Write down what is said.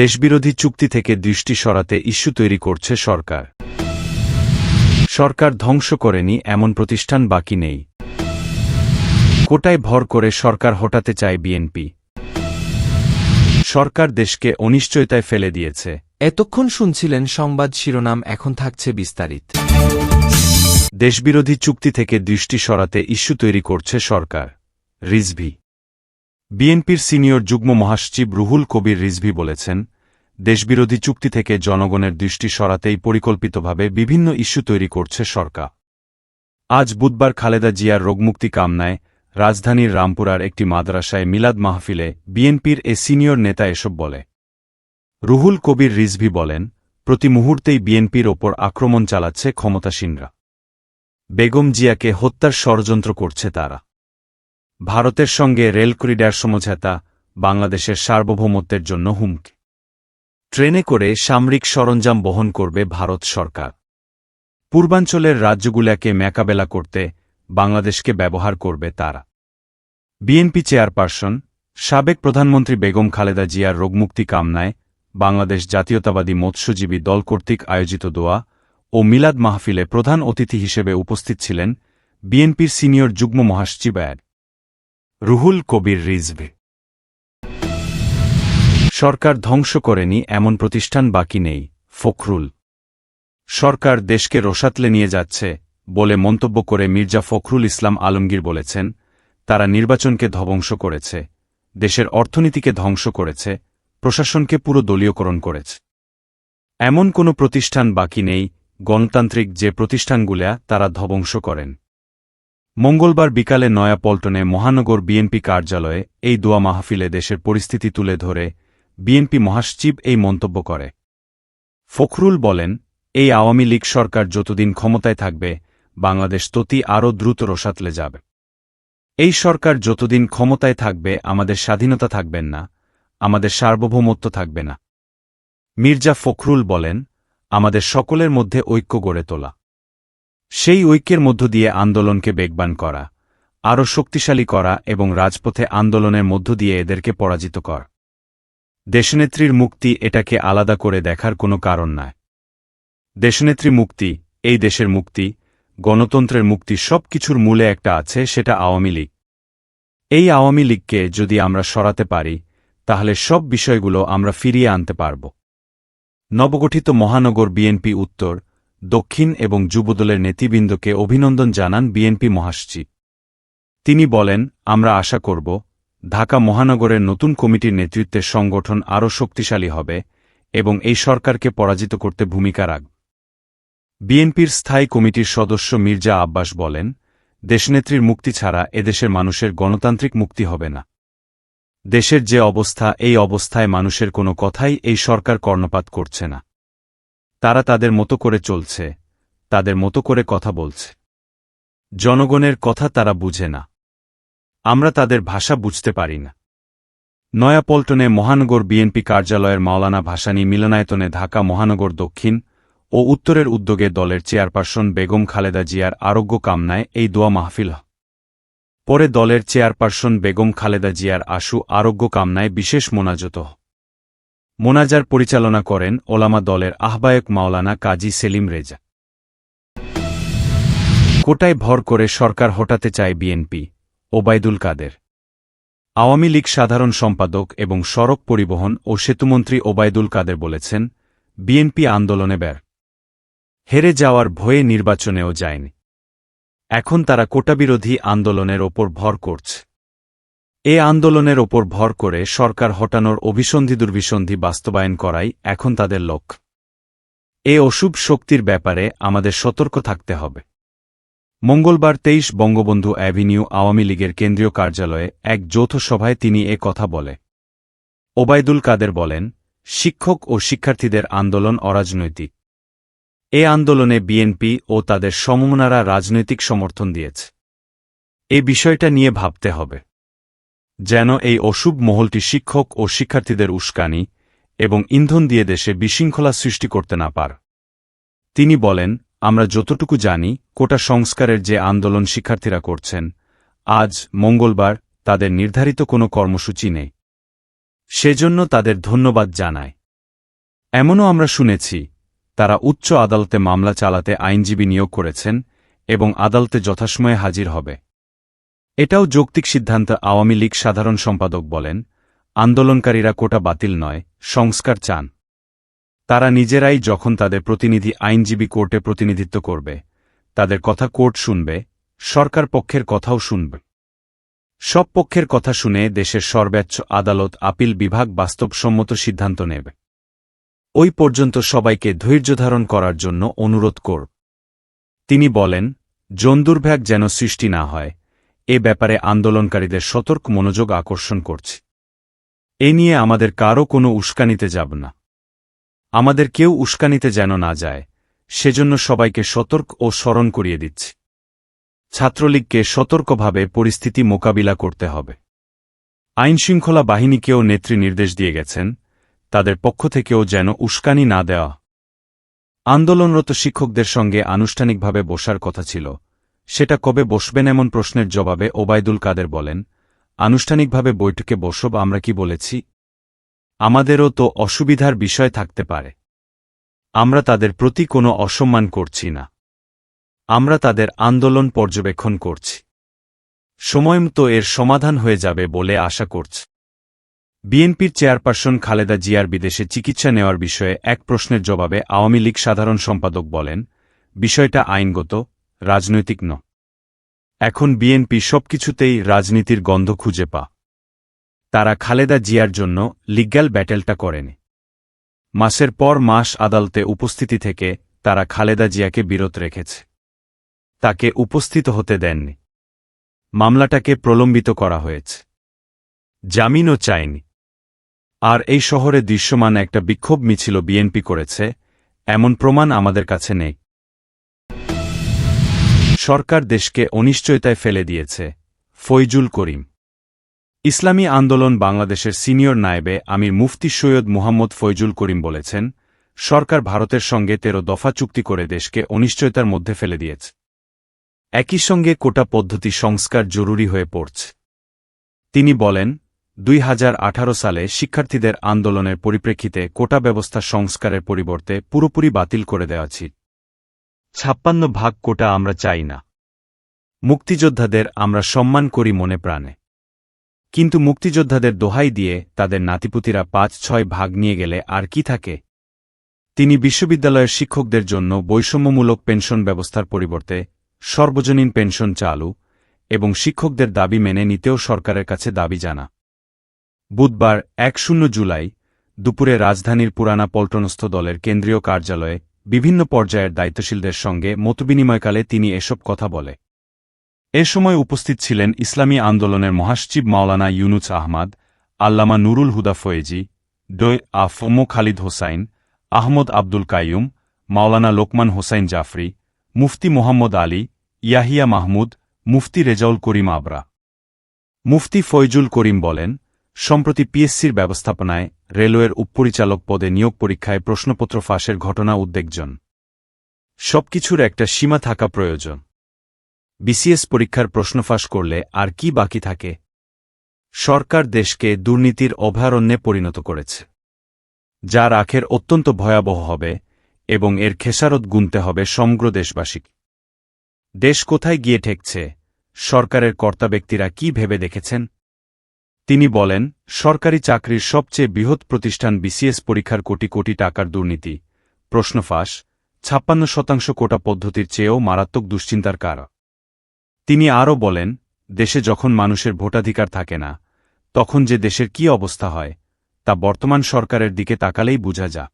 দেশবিরোধী চুক্তি থেকে দৃষ্টি সরাতে ইস্যু তৈরি করছে সরকার। সরকার ধ্বংস করেনি এমন প্রতিষ্ঠান বাকি নেই। কোটায় ভর করে সরকার হটাতে চায় বিএনপি। সরকার দেশকে অনিশ্চয়তায় ফেলে দিয়েছে। এতক্ষণ শুনছিলেন সংবাদ শিরোনাম এখন থাকছে বিস্তারিত। দেশবিরোধী চুক্তি থেকে দৃষ্টি সরাতে ইস্যু তৈরি করছে সরকার। রিজভি বিএনপির সিনিয়র যুগ্ম মহাসচিব রুহুল কবির রিজভি বলেছেন, দেশবিরোধী চুক্তি থেকে জনগণের দৃষ্টি সরাতেই পরিকল্পিতভাবে বিভিন্ন ইস্যু তৈরি করছে সরকার। আজ বুধবার খালেদা জিয়ার রোগমুক্তি কামনায় রাজধানীর রামপুরার একটি মাদ্রাসায় মিলাদ মাহফিলে বিএনপির এ সিনিয়র নেতা এসব বলে। রুহুল কবির রিজভি বলেন, প্রতি মুহূর্তেই বিএনপির ওপর আক্রমণ চালাচ্ছে ক্ষমতাসীনরা। বেগম জিয়াকে হত্যার ষড়যন্ত্র করছে তারা। ভারতের সঙ্গে রেল করিডার সমঝোতা বাংলাদেশের সার্বভৌমত্বের জন্য হুমকি। ট্রেনে করে সামরিক সরঞ্জাম বহন করবে ভারত সরকার। পূর্বাঞ্চলের রাজ্যগুলাকে মোকাবেলা করতে বাংলাদেশকে ব্যবহার করবে তারা। বিএনপি চেয়ারপারসন, সাবেক প্রধানমন্ত্রী বেগম খালেদা জিয়ার রোগমুক্তি কামনায় বাংলাদেশ জাতীয়তাবাদী মৎস্যজীবী দল কর্তৃক আয়োজিত দোয়া ও মিলাদ মাহফিলে প্রধান অতিথি হিসেবে উপস্থিত ছিলেন বিএনপির সিনিয়র যুগ্ম মহাসচিব অ্যাড। রুহুল কবির রিজভি। সরকার ধ্বংস করেনি, এমন প্রতিষ্ঠান বাকি নেই, ফখরুল। সরকার দেশকে রোসাতলে নিয়ে যাচ্ছে, বলে মন্তব্য করে মির্জা ফখরুল ইসলাম আলমগীর বলেছেন, তারা নির্বাচনকে ধ্বংস করেছে, দেশের অর্থনীতিকে ধ্বংস করেছে, প্রশাসনকে পুরো দলীয়করণ করেছে। এমন কোনো প্রতিষ্ঠান বাকি নেই, গণতান্ত্রিক যে প্রতিষ্ঠানগুলা তারা ধ্বংস করেন। মঙ্গলবার বিকালে নয়াপল্টনে মহানগর বিএনপি কার্যালয়ে এই দোয়া মাহফিলে দেশের পরিস্থিতি তুলে ধরে বিএনপি মহাসচিব এই মন্তব্য করে। ফখরুল বলেন, এই আওয়ামী লীগ সরকার যতদিন ক্ষমতায় থাকবে, বাংলাদেশ ততি আরও দ্রুত রসাতলে যাবে। এই সরকার যতদিন ক্ষমতায় থাকবে, আমাদের স্বাধীনতা থাকবেন না, আমাদের সার্বভৌমত্ব থাকবে না। মির্জা ফখরুল বলেন, আমাদের সকলের মধ্যে ঐক্য গড়ে তোলা। সেই ঐক্যের মধ্য দিয়ে আন্দোলনকে বেগবান করা, আরও শক্তিশালী করা এবং রাজপথে আন্দোলনের মধ্য দিয়ে এদেরকে পরাজিত কর। দেশনেত্রীর মুক্তি এটাকে আলাদা করে দেখার কোনো কারণ নয় দেশনেত্রী মুক্তি, এই দেশের মুক্তি, গণতন্ত্রের মুক্তি সব কিছুর মূলে একটা আছে সেটা আওয়ামী লীগ। এই আওয়ামী লীগকে যদি আমরা সরাতে পারি, তাহলে সব বিষয়গুলো আমরা ফিরিয়ে আনতে পারব। নবগঠিত মহানগর বিএনপি উত্তর দক্ষিণ এবং যুবদলের নেতৃবৃন্দকে অভিনন্দন জানান বিএনপি মহাসচিব। তিনি বলেন, আমরা আশা করব, ঢাকা মহানগরের নতুন কমিটির নেতৃত্বে সংগঠন আরও শক্তিশালী হবে এবং এই সরকারকে পরাজিত করতে ভূমিকা রাখবে বিএনপির স্থায়ী কমিটির সদস্য মির্জা আব্বাস বলেন, দেশনেত্রীর মুক্তি ছাড়া এদেশের মানুষের গণতান্ত্রিক মুক্তি হবে না। দেশের যে অবস্থা, এই অবস্থায় মানুষের কোনো কথাই এই সরকার কর্ণপাত করছে না। তারা তাদের মতো করে চলছে, তাদের মতো করে কথা বলছে। জনগণের কথা তারা বুঝে না। আমরা তাদের ভাষা বুঝতে পারি না। নয়াপল্টনে মহানগর বিএনপি কার্যালয়ের মাওলানা ভাসানী মিলনায়তনে ঢাকা মহানগর দক্ষিণ ও উত্তরের উদ্যোগে দলের চেয়ারপারসন বেগম খালেদা জিয়ার আরোগ্য কামনায় এই দোয়া মাহফিল পরে দলের চেয়ারপারসন বেগম খালেদা জিয়ার আশু আরোগ্য কামনায় বিশেষ মোনাজত। মোনাজার পরিচালনা করেন ওলামা দলের আহ্বায়ক মাওলানা কাজী সেলিম রেজা। কোটায় ভর করে সরকার হটাতে চায় বিএনপি, ওবায়দুল কাদের। আওয়ামী লীগ সাধারণ সম্পাদক এবং সড়ক পরিবহন ও সেতুমন্ত্রী ওবায়দুল কাদের বলেছেন, বিএনপি আন্দোলনে বের হেরে যাওয়ার ভয়ে নির্বাচনেও যায়নি। এখন তারা কোটাবিরোধী আন্দোলনের ওপর ভর করছে। এ আন্দোলনের ওপর ভর করে সরকার হটানোর অভিসন্ধি দুর্বিসন্ধি বাস্তবায়ন করাই এখন তাদের লক্ষ্য। এ অশুভ শক্তির ব্যাপারে আমাদের সতর্ক থাকতে হবে। মঙ্গলবার তেইশ বঙ্গবন্ধু অ্যাভিনিউ আওয়ামী লীগের কেন্দ্রীয় কার্যালয়ে এক যৌথ সভায় তিনি এ কথা বলে। ওবায়দুল কাদের বলেন, শিক্ষক ও শিক্ষার্থীদের আন্দোলন অরাজনৈতিক। এ আন্দোলনে বিএনপি ও তাদের সমমনারা রাজনৈতিক সমর্থন দিয়েছে। এ বিষয়টা নিয়ে ভাবতে হবে। যেন এই অশুভ মহলটি শিক্ষক ও শিক্ষার্থীদের উস্কানি এবং ইন্ধন দিয়ে দেশে বিশৃঙ্খলা সৃষ্টি করতে না পার। তিনি বলেন, আমরা যতটুকু জানি, কোটা সংস্কারের যে আন্দোলন শিক্ষার্থীরা করছেন, আজ মঙ্গলবার তাদের নির্ধারিত কোনো কর্মসূচি নেই। সেজন্য তাদের ধন্যবাদ জানায়। এমনও আমরা শুনেছি, তারা উচ্চ আদালতে মামলা চালাতে আইনজীবী নিয়োগ করেছেন এবং আদালতে যথাসময়ে হাজির হবে। এটাও যৌক্তিক সিদ্ধান্ত আওয়ামী লীগ সাধারণ সম্পাদক বলেন, আন্দোলনকারীরা কোটা বাতিল নয়, সংস্কার চান। তারা নিজেরাই যখন তাদের প্রতিনিধি আইনজীবী কোর্টে প্রতিনিধিত্ব করবে, তাদের কথা কোর্ট শুনবে, সরকার পক্ষের কথাও শুনবে। সব পক্ষের কথা শুনে দেশের সর্বোচ্চ আদালত আপিল বিভাগ বাস্তবসম্মত সিদ্ধান্ত নেবে। ওই পর্যন্ত সবাইকে ধৈর্য ধারণ করার জন্য অনুরোধ কর। তিনি বলেন জন্দুর্ভ্যাগ যেন সৃষ্টি না হয় এ ব্যাপারে আন্দোলনকারীদের সতর্ক মনোযোগ আকর্ষণ করছি। এ নিয়ে আমাদের কারও কোনো উস্কানিতে যাব না। আমাদের কেউ উস্কানিতে যেন না যায়, সেজন্য সবাইকে সতর্ক ও স্মরণ করিয়ে দিচ্ছি। ছাত্রলীগকে সতর্কভাবে পরিস্থিতি মোকাবিলা করতে হবে। আইনশৃঙ্খলা বাহিনীকেও নেত্রী নির্দেশ দিয়ে গেছেন, তাদের পক্ষ থেকেও যেন উস্কানি না দেওয়া। আন্দোলনরত শিক্ষকদের সঙ্গে আনুষ্ঠানিকভাবে বসার কথা ছিল সেটা কবে বসবেন এমন প্রশ্নের জবাবে ওবায়দুল কাদের বলেন, আনুষ্ঠানিকভাবে বৈঠকে বসব আমরা কি বলেছি? আমাদেরও তো অসুবিধার বিষয় থাকতে পারে। আমরা তাদের প্রতি কোনো অসম্মান করছি না। আমরা তাদের আন্দোলন পর্যবেক্ষণ করছি। সময়মতো এর সমাধান হয়ে যাবে বলে আশা করছি। বিএনপির চেয়ারপারসন খালেদা জিয়ার বিদেশে চিকিৎসা নেওয়ার বিষয়ে এক প্রশ্নের জবাবে আওয়ামী লীগ সাধারণ সম্পাদক বলেন, বিষয়টা আইনগত রাজনৈতিক ন। এখন বিএনপি সবকিছুতেই রাজনীতির গন্ধ খুঁজে পা। তারা খালেদা জিয়ার জন্য লিগ্যাল ব্যাটেলটা করেনি। মাসের পর মাস আদালতে উপস্থিতি থেকে তারা খালেদা জিয়াকে বিরত রেখেছে। তাকে উপস্থিত হতে দেননি। মামলাটাকে প্রলম্বিত করা হয়েছে। জামিনও চায়নি আর এই শহরে দৃশ্যমান একটা বিক্ষোভ মিছিল বিএনপি করেছে, এমন প্রমাণ আমাদের কাছে নেই। সরকার দেশকে অনিশ্চয়তায় ফেলে দিয়েছে। ফৈজুল করিম। ইসলামী আন্দোলন বাংলাদেশের সিনিয়র নায়েবে আমির মুফতি সৈয়দ মুহাম্মদ ফৈজুল করিম বলেছেন, সরকার ভারতের সঙ্গে তেরো দফা চুক্তি করে দেশকে অনিশ্চয়তার মধ্যে ফেলে দিয়েছে। একই সঙ্গে কোটা পদ্ধতি সংস্কার জরুরি হয়ে পড়ছে। তিনি বলেন, দুই হাজার আঠারো সালে শিক্ষার্থীদের আন্দোলনের পরিপ্রেক্ষিতে কোটা ব্যবস্থা সংস্কারের পরিবর্তে পুরোপুরি বাতিল করে দেওয়াছি ছাপ্পান্ন ভাগ কোটা আমরা চাই না। মুক্তিযোদ্ধাদের আমরা সম্মান করি মনে প্রাণে। কিন্তু মুক্তিযোদ্ধাদের দোহাই দিয়ে তাদের নাতিপুতিরা পাঁচ, ছয় ভাগ নিয়ে গেলে আর কি থাকে? তিনি বিশ্ববিদ্যালয়ের শিক্ষকদের জন্য বৈষম্যমূলক পেনশন ব্যবস্থার পরিবর্তে সর্বজনীন পেনশন চালু এবং শিক্ষকদের দাবি মেনে নিতেও সরকারের কাছে দাবি জানা। বুধবার এক শূন্য জুলাই দুপুরে রাজধানীর পুরানা পল্টনস্থ দলের কেন্দ্রীয় কার্যালয়ে বিভিন্ন পর্যায়ের দায়িত্বশীলদের সঙ্গে মতবিনিময়কালে তিনি এসব কথা বলে। এ সময় উপস্থিত ছিলেন ইসলামী আন্দোলনের মহাসচিব মাওলানা ইউনুস আহমাদ, আল্লামা নুরুল হুদা ফয়েজি ডৈ আফমো খালিদ হোসাইন, আহমদ আব্দুল কাইয়ুম, মাওলানা লোকমান হোসাইন জাফরি, মুফতি মোহাম্মদ আলী, ইয়াহিয়া মাহমুদ, মুফতি রেজাউল করিম আবরা। মুফতি ফয়জুল করিম বলেন সম্প্রতি পিএসসির ব্যবস্থাপনায় রেলওয়ের উপপরিচালক পদে নিয়োগ পরীক্ষায় প্রশ্নপত্র ফাঁসের ঘটনা উদ্বেগজন। সবকিছুর একটা সীমা থাকা প্রয়োজন। বিসিএস পরীক্ষার প্রশ্ন ফাঁস করলে আর কি বাকি থাকে? সরকার দেশকে দুর্নীতির অভয়ারণ্যে পরিণত করেছে। যার আখের অত্যন্ত ভয়াবহ হবে এবং এর খেসারত গুনতে হবে সমগ্র দেশবাসীকে। দেশ কোথায় গিয়ে ঠেকছে? সরকারের কর্তা ব্যক্তিরা কি ভেবে দেখেছেন? তিনি বলেন, সরকারি চাকরির সবচেয়ে বৃহৎ প্রতিষ্ঠান বিসিএস পরীক্ষার কোটি কোটি টাকার দুর্নীতি। প্রশ্ন ফাঁস, ছাপ্পান্ন শতাংশ কোটা পদ্ধতির চেয়েও মারাত্মক দুশ্চিন্তার কার তিনি আরও বলেন, দেশে যখন মানুষের ভোটাধিকার থাকে না, তখন যে দেশের কি অবস্থা হয়, তা বর্তমান সরকারের দিকে তাকালেই বোঝা যা